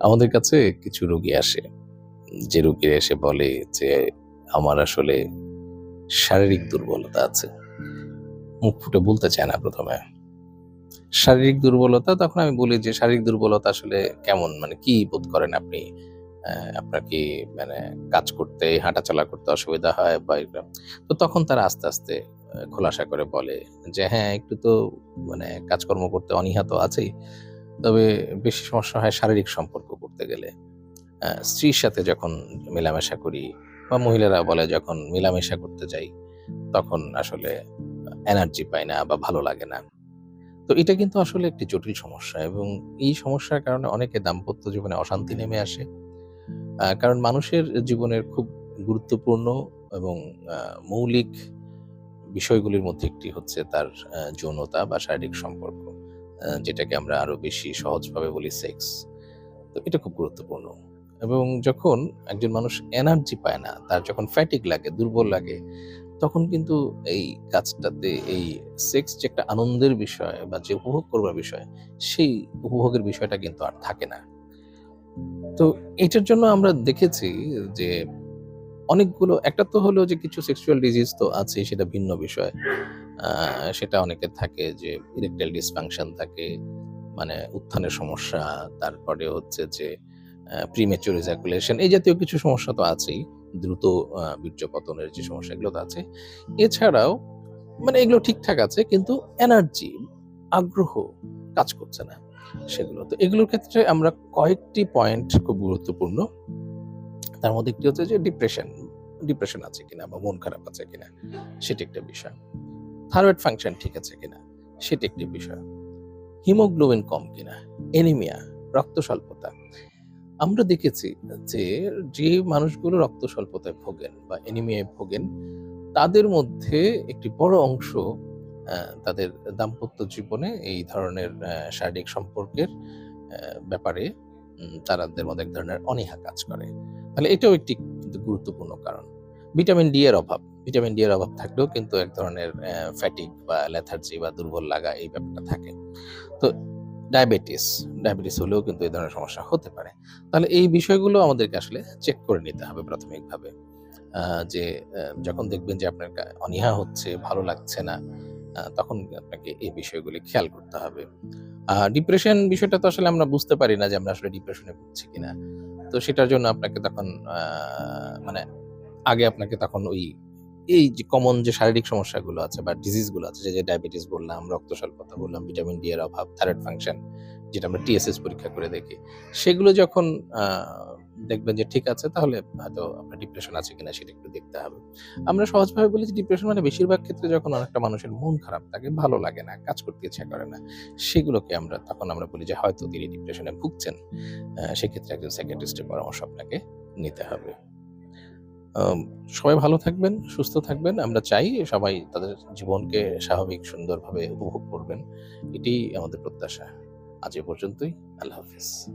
আমাদের কাছে কিছু রোগী আসে। যে রোগীরা এসে বলে যে, আমার আসলে শারীরিক দুর্বলতা আছে। মুখ ফুটে বলতে চায় না প্রথমে। শারীরিক দুর্বলতা? তখন আমি বলি যে, শারীরিক দুর্বলতা আসলে কেমন? মানে কি বোধ করেন আপনি? আপনার কি মানে কাজ করতে, হাঁটাচলা করতে অসুবিধা হয় বা? তো তখন তারা আস্তে আস্তে খোলাসা করে বলে যে হ্যাঁ একটু তো মানে কাজকর্ম করতে অনীহা তো আছেই। তবে বেশি সমস্যা হয় শারীরিক সম্পর্ক করতে গেলে স্ত্রীর সাথে যখন মেলামেশা করি বা মহিলারা বলে যখন মেলামেশা করতে যাই, তখন আসলে এনার্জি পাই না বা ভালো লাগে না। তো এটা কিন্তু আসলে একটি জটিল সমস্যা এবং এই সমস্যার কারণে অনেকে দাম্পত্য জীবনে অশান্তি নেমে আসে। কারণ মানুষের জীবনের খুব গুরুত্বপূর্ণ এবং মৌলিক বিষয়গুলির মধ্যে একটি হচ্ছে তার যৌনতা বা শারীরিক সম্পর্ক যেটাকে আমরা আরও বেশি সহজভাবে বলি সেক্স তো এটা খুব গুরুত্বপূর্ণ। এবং যখন একজন মানুষ এনার্জি পায় না, তার যখন ফ্যাটিক লাগে, দুর্বল লাগে, তখন কিন্তু এই কাজটাতে, এই সেক্স যে একটা আনন্দের বিষয় বা যে উপভোগ করবার বিষয়, সেই উপভোগের বিষয়টা কিন্তু আর থাকে না। তো এটার জন্য আমরা দেখেছি যে অনেকগুলো, একটা তো হলো যে কিছু সেক্সুয়াল ডিজিজ তো আছে সেটা ভিন্ন বিষয়। সেটা অনেকের থাকে যে ইরেকটাইল ডিসফাংশন থাকে মানে উত্থানের সমস্যা, তারপরে হচ্ছে যে প্রিমেচুর ইজাকুলেশন এই জাতীয় কিছু সমস্যা তো আছেই। দ্রুত বীর্যপতনের যে সমস্যাগুলো তো আছে। এছাড়াও মানে এগুলো ঠিকঠাক আছে কিন্তু এনার্জি আগ্রহ কাজ করছে না সেগুলো। তো এগুলোর ক্ষেত্রে আমরা কয়েকটি পয়েন্ট খুব গুরুত্বপূর্ণ। তার মধ্যে একটি হচ্ছে যে ডিপ্রেশন ডিপ্রেশন আছে কিনা বা মন খারাপ আছে কিনা, সেটি একটা বিষয়। থাইরয়েড ফাংশন ঠিক আছে কিনা, সেটি একটি বিষয়। হিমোগ্লোবিন কম কিনা এনিমিয়া রক্ত স্বল্পতা। আমরা দেখেছি যে যে মানুষগুলো রক্ত স্বল্পতায় ভোগেন বা এনিমিয়ায় ভোগেন, তাদের মধ্যে একটি বড় অংশ তাদের দাম্পত্য জীবনে এই ধরনের শারীরিক সম্পর্কের ব্যাপারে তাদের মধ্যে এক ধরনের অনীহা কাজ করে। তাহলে এটাও একটি কিন্তু গুরুত্বপূর্ণ কারণ। ভিটামিন ডি এর অভাব। ভিটামিন ডি এর অভাব থাকলেও কিন্তু এক ধরনের ফ্যাটিক বা লেথার্জি বা দুর্বল লাগা এই ব্যাপারটা থাকে। তো ডায়াবেটিস ডায়াবেটিস হলেও কিন্তু এই ধরনের সমস্যা হতে পারে। তাহলে এই বিষয়গুলো আমাদেরকে আসলে চেক করে নিতে হবে প্রাথমিকভাবে। যে যখন দেখবেন যে আপনার অনীহা হচ্ছে, ভালো লাগছে না তখন আপনাকে এই বিষয়গুলি খেয়াল করতে হবে। ডিপ্রেশন বিষয়টা তো আসলে আমরা বুঝতে পারি না যে আমরা আসলে ডিপ্রেশনে ভুগছি কিনা। তো সেটার জন্য আপনাকে তখন মানে আগে আপনাকে তখন ওই এই যে কমন যে শারীরিক সমস্যাগুলো আছে বা ডিজিজগুলো আছে, যে ডায়াবেটিস বললাম রক্ত স্বল্পতা বললাম ভিটামিন ডি এর অভাব থাইরয়েড ফাংশন যেটা আমরা টিএসএস পরীক্ষা করে দেখি, সেগুলো যখন দেখবেন যে ঠিক আছে, তাহলে হয়তো আপনার ডিপ্রেশন আছে কিনা সেটা একটু দেখতে হবে। আমরা সহজভাবে বলি যে ডিপ্রেশন মানে বেশিরভাগ ক্ষেত্রে যখন অনেকটা মানুষের মন খারাপ থাকে, ভালো লাগে না, কাজ করতে ইচ্ছা করে না, সেগুলোকে আমরা, তখন আমরা বলি যে হয়তো তিনি ডিপ্রেশনে ভুগছেন সেক্ষেত্রে একজন সাইকিয়াট্রিস্টের পরামর্শ আপনাকে নিতে হবে। সবাই ভালো থাকবেন, সুস্থ থাকবেন। আমরা চাই সবাই তাদের জীবনকে স্বাভাবিক, সুন্দরভাবে উপভোগ করবেন। এটি আমাদের প্রত্যাশা। আজ এ পর্যন্তই। আল্লাহ হাফিজ।